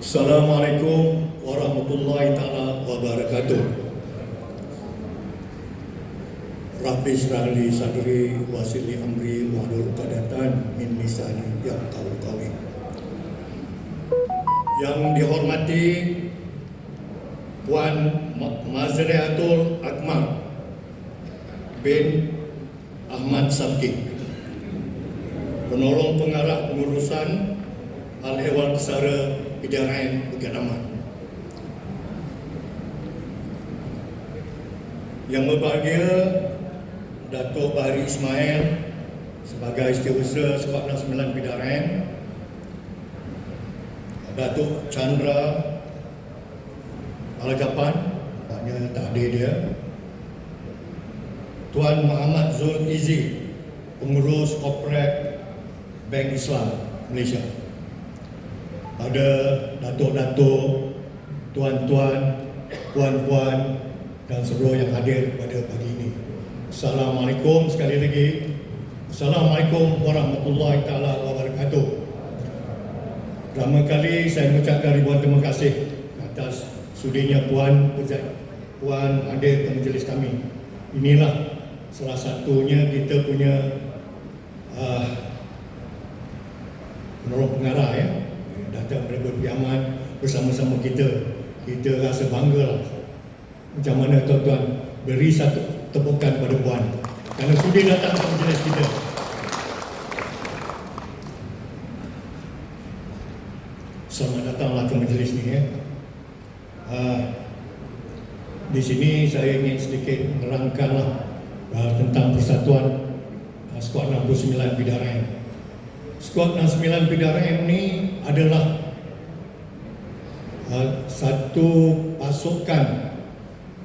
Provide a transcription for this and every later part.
Assalamualaikum warahmatullahi taala wabarakatuh. Rabbi syrahli sadri wasili amri wahlul qadatan min lisani yafqahu qawli. Yang dihormati Puan Ma- Mazriatul Akmal bin Ahmad Sabki penolong pengarah pengurusan Al-Ehwal Kesara Bidarain Bukit Yang berbahagia Datuk Bahari Ismail sebagai Setiausaha Sebab 69 Bidarain Datuk Chandra Alagapan Nampaknya tak ada dia Tuan Muhammad Zul Izi Pengurus Korporat Bank Islam Malaysia Pada Datuk-Datuk Tuan-tuan Puan-puan Dan seluruh yang hadir pada pagi ini. Assalamualaikum sekali lagi. Assalamualaikum warahmatullahi taala wabarakatuh. Pertama kali saya mengucapkan ribuan terima kasih atas sudinya Puan Puan hadir ke majlis kami. Inilah salah satunya kita punya uh, penolong pengarah ya Piaman bersama-sama kita. Kita rasa bangga lah. Macam mana tuan-tuan beri satu tepukan pada Puan kerana sudi datang ke majlis kita. Selamat datanglah ke majlis ni ya. Uh, di sini saya ingin sedikit menerangkanlah uh, tentang persatuan uh, Skuad 69 Bidarain. Skuad 69 Bidarain ni adalah uh, satu pasukan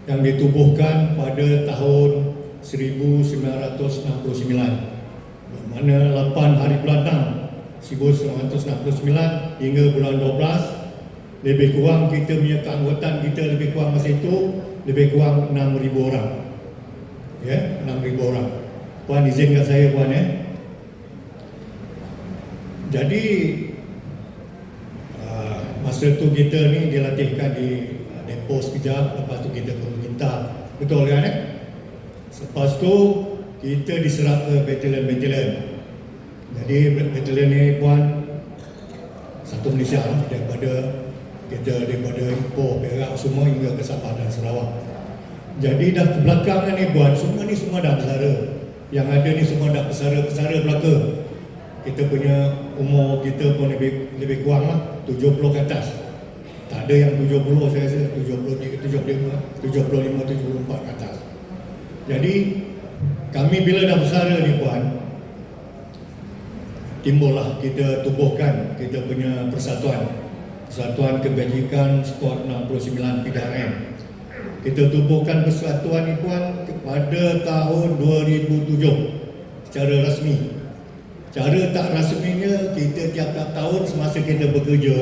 yang ditubuhkan pada tahun 1969 mana 8 hari bulan 6 1969 hingga bulan 12 lebih kurang kita punya keanggotaan kita lebih kurang masa itu lebih kurang 6,000 orang. Ya 6,000 orang. Puan izinkan saya puan ya. Jadi uh, masa tu kita ni dilatihkan di uh, depo sekejap lepas tu kita ke Minta betul kan eh? Selepas tu kita diserap ke batalion-batalion. Jadi batalion ni puan satu Malaysia lah daripada kita daripada Ipoh, Perak semua hingga ke Sabah dan Sarawak. Jadi dah ke belakang ni puan semua ni semua dah pesara. Yang ada ni semua dah pesara-pesara belaka. Kita punya umur kita pun lebih lebih kurang lah 70 ke atas. Tak ada yang 70 saya rasa 73, 75, 75, 74 ke atas. Jadi kami bila dah bersara ni puan timbullah kita tubuhkan kita punya persatuan Persatuan Kebajikan Skuad 69 Pidaren kita tubuhkan persatuan ni puan pada tahun 2007 secara rasmi cara tak rasminya kita tiap-tiap tahun semasa kita bekerja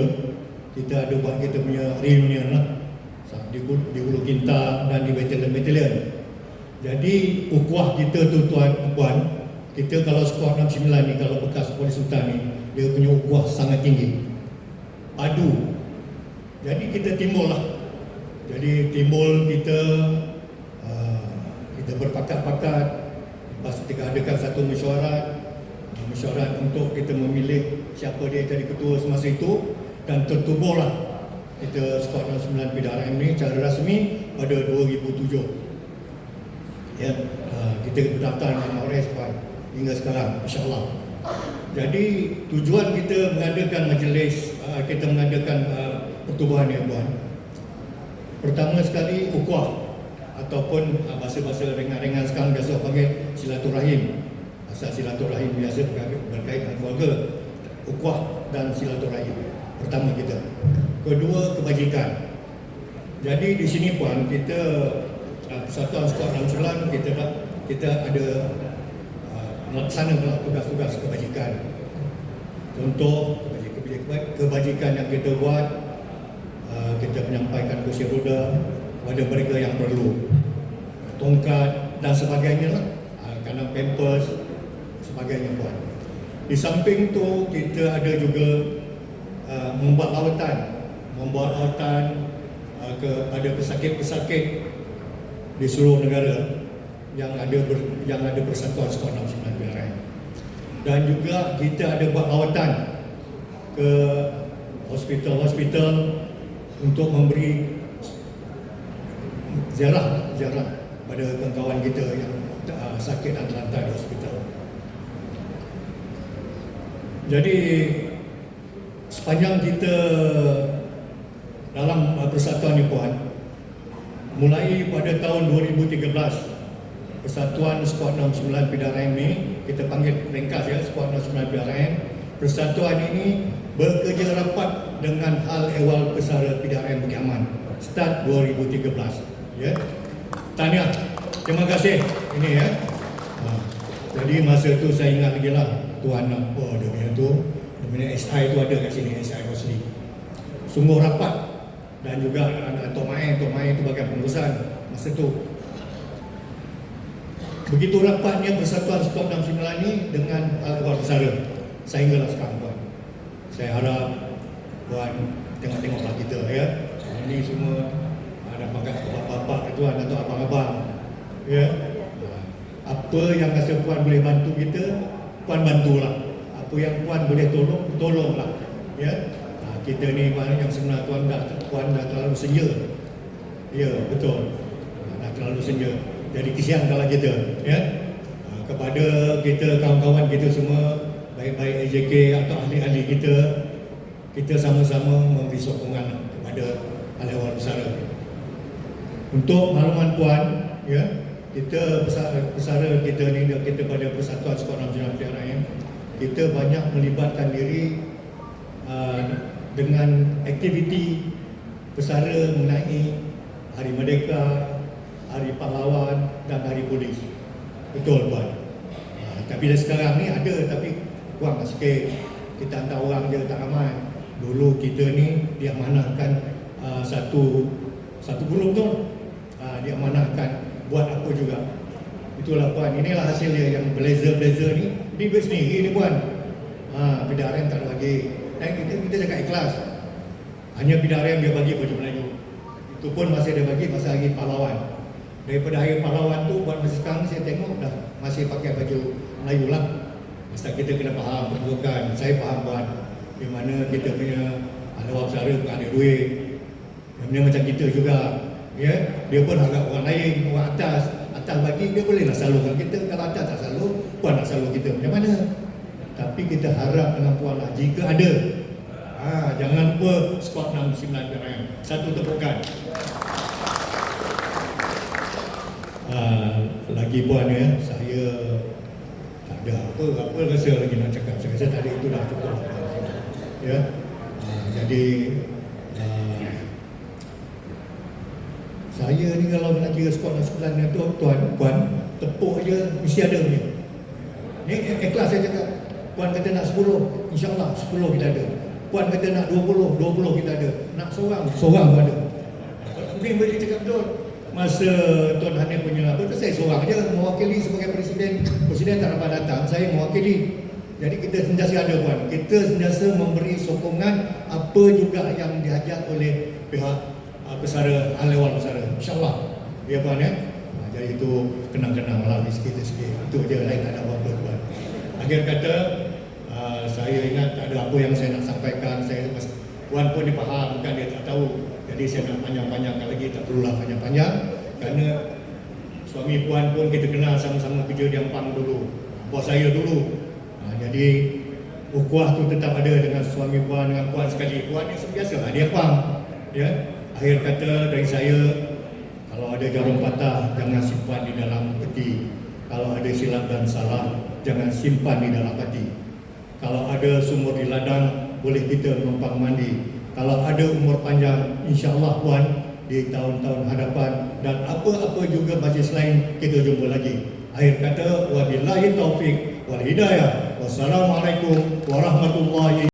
kita ada buat kita punya reunion lah di, di Hulu Kinta dan di batalion-batalion jadi ukuah kita tu tuan puan, kita kalau skuad 69 ni kalau bekas polis sultan ni dia punya ukuah sangat tinggi. Padu. Jadi kita timbul lah. Jadi timbul kita uh, kita berpakat-pakat lepas kita adakan satu mesyuarat mesyuarat untuk kita memilih siapa dia jadi ketua semasa itu. Dan tertubuhlah kita skuad 69 PDRM ni secara rasmi pada 2007 ya uh, kita berdaftar dengan Puan hingga sekarang insyaallah. Jadi tujuan kita mengadakan majlis uh, kita mengadakan uh, pertubuhan ni Puan pertama sekali ukhuwah ataupun uh, bahasa-bahasa ringan-ringan sekarang biasa panggil silaturahim asal silaturahim biasa berkait dengan keluarga ukhuwah dan silaturahim. Pertama kita. Kedua kebajikan. Jadi di sini Puan kita Persatuan Skuad Ramsulan kita kita ada melaksanakan tugas-tugas kebajikan. Contoh kebajikan, yang kita buat uh, kita menyampaikan kursi roda kepada mereka yang perlu. Tongkat dan sebagainya lah. Kadang pampers sebagainya buat. Di samping tu kita ada juga uh, membuat lawatan membuat lautan uh, kepada pesakit-pesakit di seluruh negara yang ada ber, yang ada persatuan skor 69 PRM. Dan juga kita ada buat lawatan ke hospital-hospital untuk memberi ziarah ziarah kepada kawan-kawan kita yang uh, sakit dan terlantar di hospital. Jadi sepanjang kita dalam persatuan ni puan mulai pada tahun 2013 Persatuan Skuad 69 PDRM ni kita panggil ringkas ya Skuad 69 PDRM Persatuan ini bekerja rapat dengan hal ehwal pesara PDRM Bukit Aman start 2013 ya. Tahniah. Terima kasih. Ini ya. Ha. jadi masa tu saya ingat lagi lah tuan apa dia punya tu dia punya SI tu ada kat sini SI Rosli sungguh rapat. Dan juga anak Tok Mai Tok Mai itu bagian pengurusan masa tu. Begitu rapatnya Persatuan Skuad 69 ni dengan Al-Quran Besara sehinggalah sekarang puan. Saya harap puan tengok-tengoklah kita ya. Ini semua ada pangkat bapak-bapak tuan atau abang-abang ya. Apa yang rasa puan boleh bantu kita puan bantulah. Apa yang puan boleh tolong tolonglah. Ya? Ha, kita ni mana yang sebenar tuan dah puan dah terlalu senja. Ya betul. Ha, dah terlalu senja. Jadi kesian kalau kita ya? Ha, kepada kita kawan-kawan kita semua baik-baik AJK atau ahli-ahli kita kita sama-sama memberi sokongan kepada ahli-ahli besar. Untuk makluman puan ya kita pesara, pesara kita ni kita pada Persatuan Sekolah Nasional PRM kita banyak melibatkan diri uh, dengan aktiviti pesara mengenai Hari Merdeka, Hari Pahlawan dan Hari Polis. Betul puan. Uh, tapi dah sekarang ni ada tapi kurang sikit. Kita hantar orang je tak ramai. Dulu kita ni diamanahkan uh, satu satu grup tu uh, diamanahkan buat apa juga. Itulah puan. Inilah hasil dia yang blazer-blazer ni. Ini duit sendiri ni puan. Ha, PDRM tak ada bagi. Dan kita, kita cakap ikhlas. Hanya PDRM dia bagi baju Melayu. Itu pun masih dia bagi masa hari pahlawan. Daripada hari pahlawan tu buat masa sekarang saya tengok dah masih pakai baju Melayu lah. Masa kita kena faham perbuatan. Saya faham buat di mana kita punya ada wab sara bukan ada duit. Yang macam kita juga. Ya, dia pun harap orang lain, orang atas, atas bagi dia boleh nak salurkan kita. Kalau atas tak salur, puan nak salur kita. Macam mana? Tapi kita harap dengan puan lah jika ada ha, Jangan lupa skor 69 PRM Satu tepukan ha, Lagi puan ya Saya Tak ada apa Apa rasa lagi nak cakap Saya rasa tadi itu dah cukup Ya ha, Jadi ha, Saya ni kalau nak kira skor 69 tu Tuan, puan Tepuk je Mesti ada ni Ni ikhlas saya cakap Puan kata nak 10, insyaAllah 10 kita ada. Puan kata nak 20, 20 kita ada. Nak seorang, seorang pun ada. Mungkin boleh cakap betul. Masa Tuan Hanif punya apa tu saya seorang je mewakili sebagai presiden. Presiden tak dapat datang, saya mewakili. Jadi kita sentiasa ada puan. Kita sentiasa memberi sokongan apa juga yang diajak oleh pihak uh, pesara, ahli pesara. InsyaAllah. Ya puan ya. Nah, jadi itu kenang-kenang malam ni sikit-sikit. Itu je lain tak ada apa-apa puan. Akhir kata uh, saya ingat tak ada apa yang saya nak sampaikan. Saya puan pun dia faham bukan dia tak tahu. Jadi saya nak panjang-panjangkan lagi tak perlulah panjang-panjang kerana suami puan pun kita kenal sama-sama kerja di Ampang dulu. Bos saya dulu. Uh, jadi ukhuwah tu tetap ada dengan suami puan dengan puan sekali. Puan yang biasa lah dia Ampang. Ya. Akhir kata dari saya kalau ada jarum patah jangan simpan di dalam peti. Kalau ada silap dan salah jangan simpan di dalam hati. Kalau ada sumur di ladang, boleh kita menumpang mandi. Kalau ada umur panjang, insya-Allah puan di tahun-tahun hadapan dan apa-apa juga majlis lain kita jumpa lagi. Akhir kata wabillahi taufik wal hidayah. Wassalamualaikum warahmatullahi